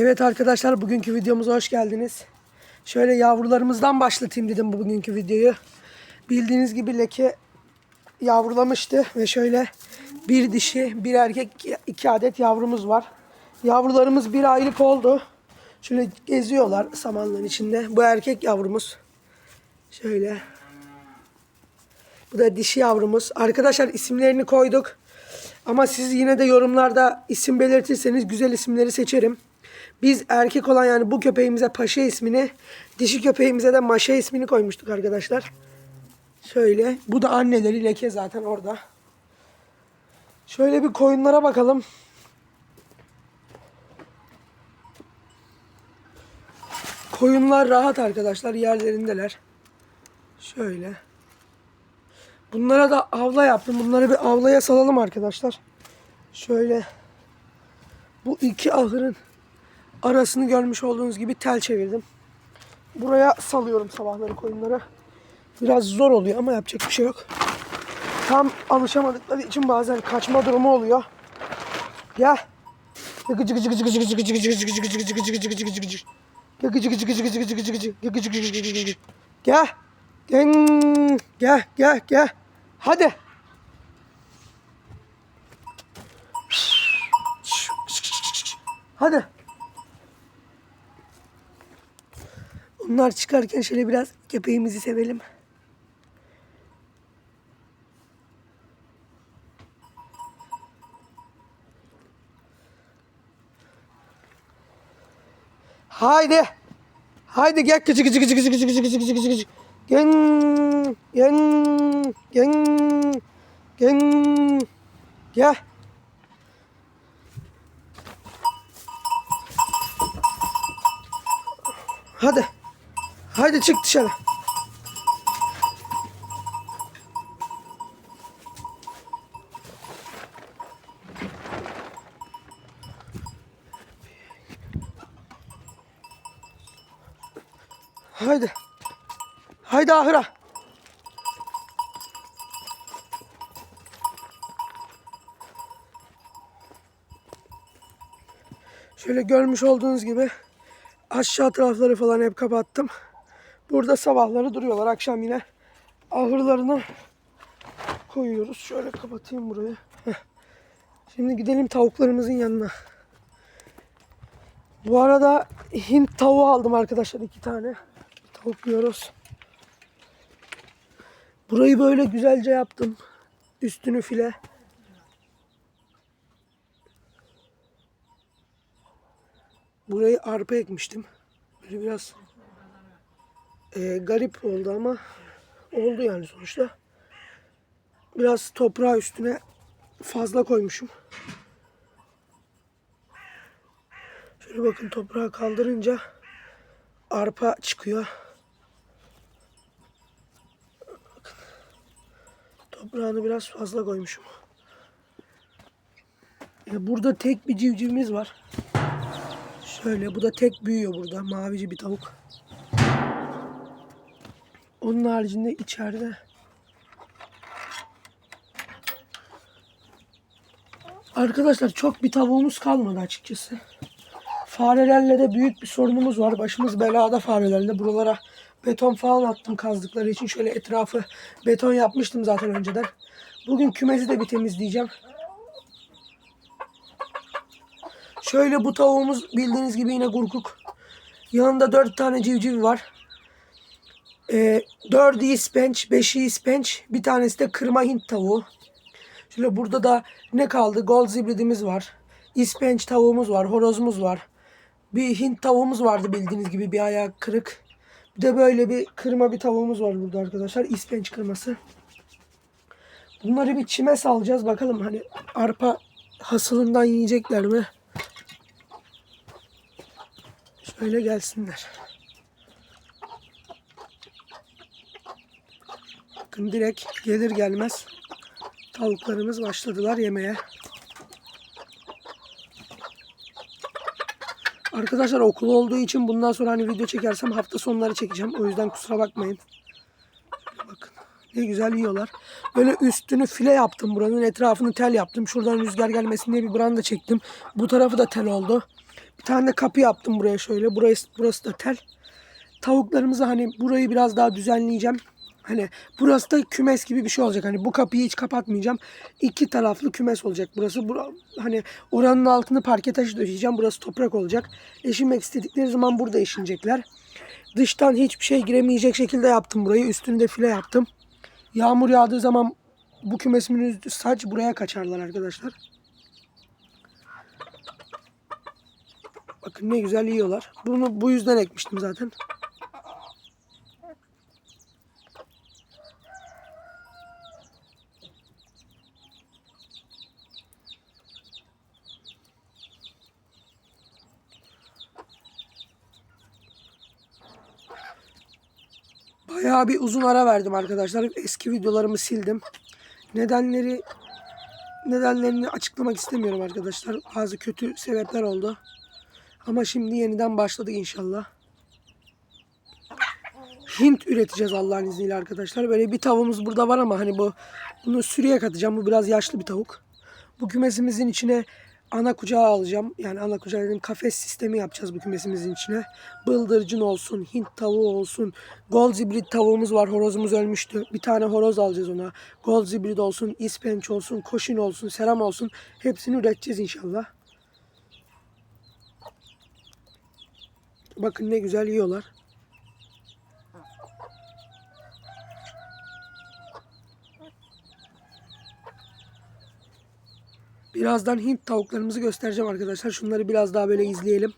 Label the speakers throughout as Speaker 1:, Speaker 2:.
Speaker 1: Evet arkadaşlar bugünkü videomuza hoş geldiniz. Şöyle yavrularımızdan başlatayım dedim bu bugünkü videoyu. Bildiğiniz gibi leke yavrulamıştı ve şöyle bir dişi bir erkek iki adet yavrumuz var. Yavrularımız bir aylık oldu. Şöyle geziyorlar samanlığın içinde. Bu erkek yavrumuz. Şöyle. Bu da dişi yavrumuz. Arkadaşlar isimlerini koyduk. Ama siz yine de yorumlarda isim belirtirseniz güzel isimleri seçerim. Biz erkek olan yani bu köpeğimize Paşa ismini, dişi köpeğimize de Maşa ismini koymuştuk arkadaşlar. Şöyle. Bu da anneleri leke zaten orada. Şöyle bir koyunlara bakalım. Koyunlar rahat arkadaşlar. Yerlerindeler. Şöyle. Bunlara da avla yaptım. Bunları bir avlaya salalım arkadaşlar. Şöyle. Bu iki ahırın arasını görmüş olduğunuz gibi tel çevirdim. Buraya salıyorum sabahları koyunları. Biraz zor oluyor ama yapacak bir şey yok. Tam alışamadıkları için bazen kaçma durumu oluyor. Gel. Gıcı gıcı gıcı gıcı gıcı gıcı gıcı gıcı gıcı gıcı gıcı gıcı gıcı gıcı gıcı. Gıcı gıcı gıcı gıcı gıcı gıcı gıcı. Gıcı gıcı gıcı gıcı gıcı. Gel. Gel gel gel gel. Hadi. Hadi. Onlar çıkarken şöyle biraz köpeğimizi sevelim. Haydi. Haydi gel gıcı gıcı gıcı gıcı gıcı gıcı gıcı gıcı gıcı. Gen gen gen gen gel. Hadi. Haydi çık dışarı. Haydi. Haydi ahıra. Şöyle görmüş olduğunuz gibi aşağı tarafları falan hep kapattım. Burada sabahları duruyorlar. Akşam yine ahırlarını koyuyoruz. Şöyle kapatayım burayı. Şimdi gidelim tavuklarımızın yanına. Bu arada Hint tavuğu aldım arkadaşlar iki tane. Tavuk yiyoruz. Burayı böyle güzelce yaptım. Üstünü file. Burayı arpa ekmiştim. Böyle biraz e, garip oldu ama oldu yani sonuçta. Biraz toprağı üstüne fazla koymuşum. Şöyle bakın toprağı kaldırınca arpa çıkıyor. Toprağını biraz fazla koymuşum. E, burada tek bir civcivimiz var. Şöyle bu da tek büyüyor burada. Mavici bir tavuk. Onun haricinde içeride Arkadaşlar çok bir tavuğumuz kalmadı açıkçası. Farelerle de büyük bir sorunumuz var. Başımız belada farelerle. Buralara beton falan attım kazdıkları için. Şöyle etrafı beton yapmıştım zaten önceden. Bugün kümesi de bir temizleyeceğim. Şöyle bu tavuğumuz bildiğiniz gibi yine gurkuk. Yanında dört tane civciv var. Ee, dördü ispenç, beşi ispenç. Bir tanesi de kırma Hint tavuğu. Şöyle burada da ne kaldı? Gold zibridimiz var. İspenç tavuğumuz var. Horozumuz var. Bir Hint tavuğumuz vardı bildiğiniz gibi. Bir ayağı kırık. Bir de böyle bir kırma bir tavuğumuz var burada arkadaşlar. İspenç kırması. Bunları bir çime salacağız. Bakalım hani arpa hasılından yiyecekler mi? Şöyle gelsinler. Bakın direkt gelir gelmez tavuklarımız başladılar yemeye. Arkadaşlar okul olduğu için bundan sonra hani video çekersem hafta sonları çekeceğim. O yüzden kusura bakmayın. Bakın. Ne güzel yiyorlar. Böyle üstünü file yaptım buranın. Etrafını tel yaptım. Şuradan rüzgar gelmesin diye bir branda çektim. Bu tarafı da tel oldu. Bir tane de kapı yaptım buraya şöyle. Burası, burası da tel. Tavuklarımızı hani burayı biraz daha düzenleyeceğim. Hani burası da kümes gibi bir şey olacak. Hani bu kapıyı hiç kapatmayacağım. İki taraflı kümes olacak burası. Bura, hani oranın altını parke taşı döşeyeceğim. Burası toprak olacak. Eşinmek istedikleri zaman burada eşinecekler. Dıştan hiçbir şey giremeyecek şekilde yaptım burayı. Üstünü de file yaptım. Yağmur yağdığı zaman bu kümesimin saç buraya kaçarlar arkadaşlar. Bakın ne güzel yiyorlar. Bunu bu yüzden ekmiştim zaten. Bayağı bir uzun ara verdim arkadaşlar. Eski videolarımı sildim. Nedenleri nedenlerini açıklamak istemiyorum arkadaşlar. Bazı kötü sebepler oldu. Ama şimdi yeniden başladık inşallah. Hint üreteceğiz Allah'ın izniyle arkadaşlar. Böyle bir tavuğumuz burada var ama hani bu bunu sürüye katacağım. Bu biraz yaşlı bir tavuk. Bu kümesimizin içine ana kucağı alacağım. Yani ana kucağı dediğim kafes sistemi yapacağız bu kümesimizin içine. Bıldırcın olsun, Hint tavuğu olsun. Gold zibrit tavuğumuz var. Horozumuz ölmüştü. Bir tane horoz alacağız ona. Gold zibrit olsun, ispenç olsun, koşin olsun, seram olsun. Hepsini üreteceğiz inşallah. Bakın ne güzel yiyorlar. Birazdan Hint tavuklarımızı göstereceğim arkadaşlar. Şunları biraz daha böyle izleyelim.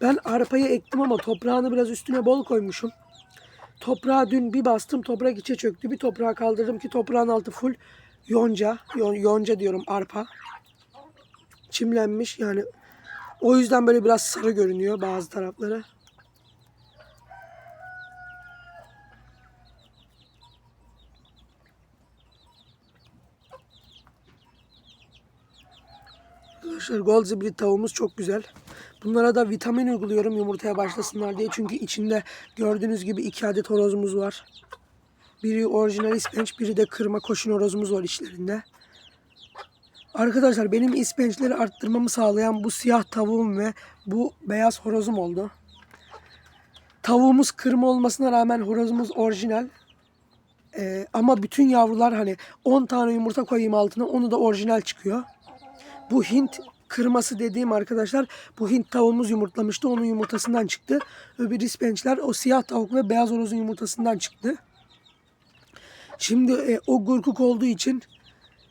Speaker 1: Ben arpayı ektim ama toprağını biraz üstüne bol koymuşum. Toprağa dün bir bastım toprak içe çöktü. Bir toprağa kaldırdım ki toprağın altı full yonca. Yon- yonca diyorum arpa. Çimlenmiş yani. O yüzden böyle biraz sarı görünüyor bazı tarafları. Arkadaşlar gold zibrit tavuğumuz çok güzel. Bunlara da vitamin uyguluyorum yumurtaya başlasınlar diye. Çünkü içinde gördüğünüz gibi iki adet horozumuz var. Biri orijinal ispenç, biri de kırma koşun horozumuz var içlerinde. Arkadaşlar benim ispençleri arttırmamı sağlayan bu siyah tavuğum ve bu beyaz horozum oldu. Tavuğumuz kırma olmasına rağmen horozumuz orijinal. Ee, ama bütün yavrular hani 10 tane yumurta koyayım altına onu da orijinal çıkıyor. Bu Hint kırması dediğim arkadaşlar bu Hint tavuğumuz yumurtlamıştı. Onun yumurtasından çıktı. Öbür ispençler o siyah tavuk ve beyaz horozun yumurtasından çıktı. Şimdi e, o gurkuk olduğu için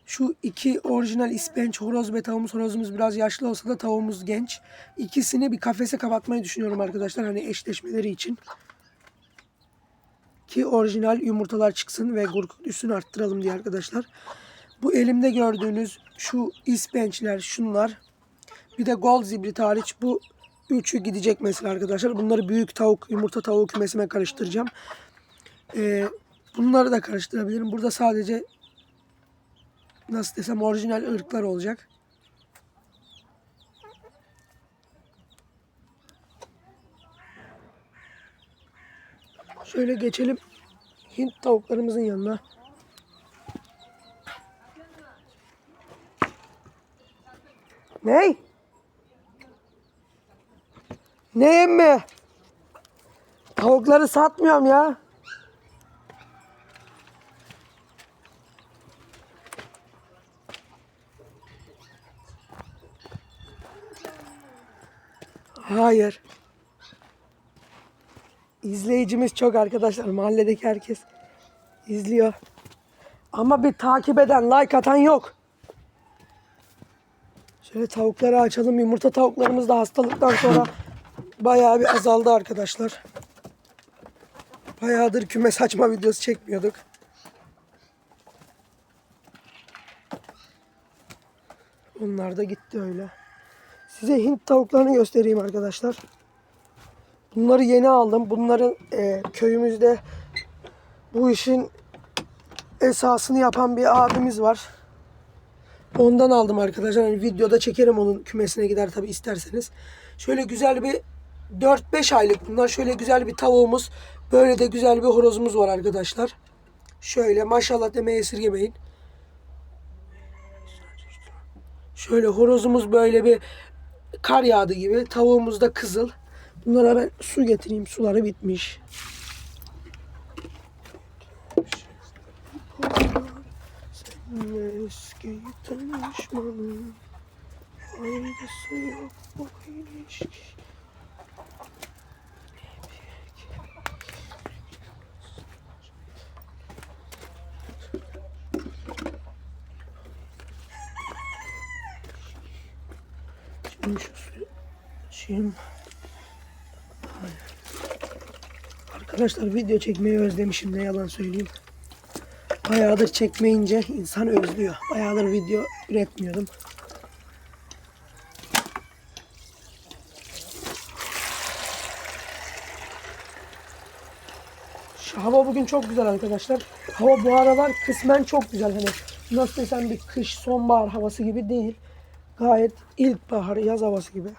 Speaker 1: şu iki orijinal ispenç horoz ve tavuğumuz horozumuz biraz yaşlı olsa da tavuğumuz genç. İkisini bir kafese kapatmayı düşünüyorum arkadaşlar hani eşleşmeleri için. Ki orijinal yumurtalar çıksın ve gurkuk üstünü arttıralım diye arkadaşlar. Bu elimde gördüğünüz şu ispençler şunlar. Bir de gold zibrit hariç bu üçü gidecek mesela arkadaşlar. Bunları büyük tavuk, yumurta tavuğu kümesime karıştıracağım. Ee, bunları da karıştırabilirim. Burada sadece nasıl desem orijinal ırklar olacak. Şöyle geçelim Hint tavuklarımızın yanına. Ney? Ne emmi? Tavukları satmıyorum ya. Hayır. İzleyicimiz çok arkadaşlar. Mahalledeki herkes izliyor. Ama bir takip eden, like atan yok. Şöyle tavukları açalım. Yumurta tavuklarımız da hastalıktan sonra bayağı bir azaldı arkadaşlar. Bayağıdır kümes açma videosu çekmiyorduk. Onlar da gitti öyle. Size Hint tavuklarını göstereyim arkadaşlar. Bunları yeni aldım. Bunların e, köyümüzde bu işin esasını yapan bir abimiz var. Ondan aldım arkadaşlar. Hani videoda çekerim onun kümesine gider tabi isterseniz. Şöyle güzel bir 4-5 aylık bunlar. Şöyle güzel bir tavuğumuz. Böyle de güzel bir horozumuz var arkadaşlar. Şöyle maşallah demeye esirgemeyin. Şöyle horozumuz böyle bir kar yağdı gibi. Tavuğumuz da kızıl. Bunlara ben su getireyim. Suları bitmiş. Eski tanışmanın faydası yok bu ilişki. Şimdi şu suyu açayım. Arkadaşlar video çekmeyi özlemişim ne yalan söyleyeyim. Bayağıdır çekmeyince insan özlüyor. Bayağıdır video üretmiyordum. Şu hava bugün çok güzel arkadaşlar. Hava bu aralar kısmen çok güzel. Hani nasıl desem bir kış sonbahar havası gibi değil. Gayet ilkbahar yaz havası gibi.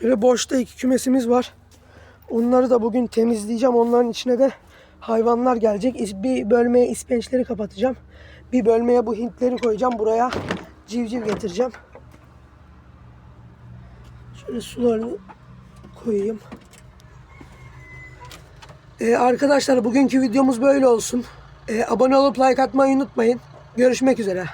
Speaker 1: Şöyle boşta iki kümesimiz var. Onları da bugün temizleyeceğim. Onların içine de hayvanlar gelecek. Bir bölmeye ispençleri kapatacağım. Bir bölmeye bu hintleri koyacağım. Buraya civciv getireceğim. Şöyle sularını koyayım. Ee, arkadaşlar bugünkü videomuz böyle olsun. Ee, abone olup like atmayı unutmayın. Görüşmek üzere.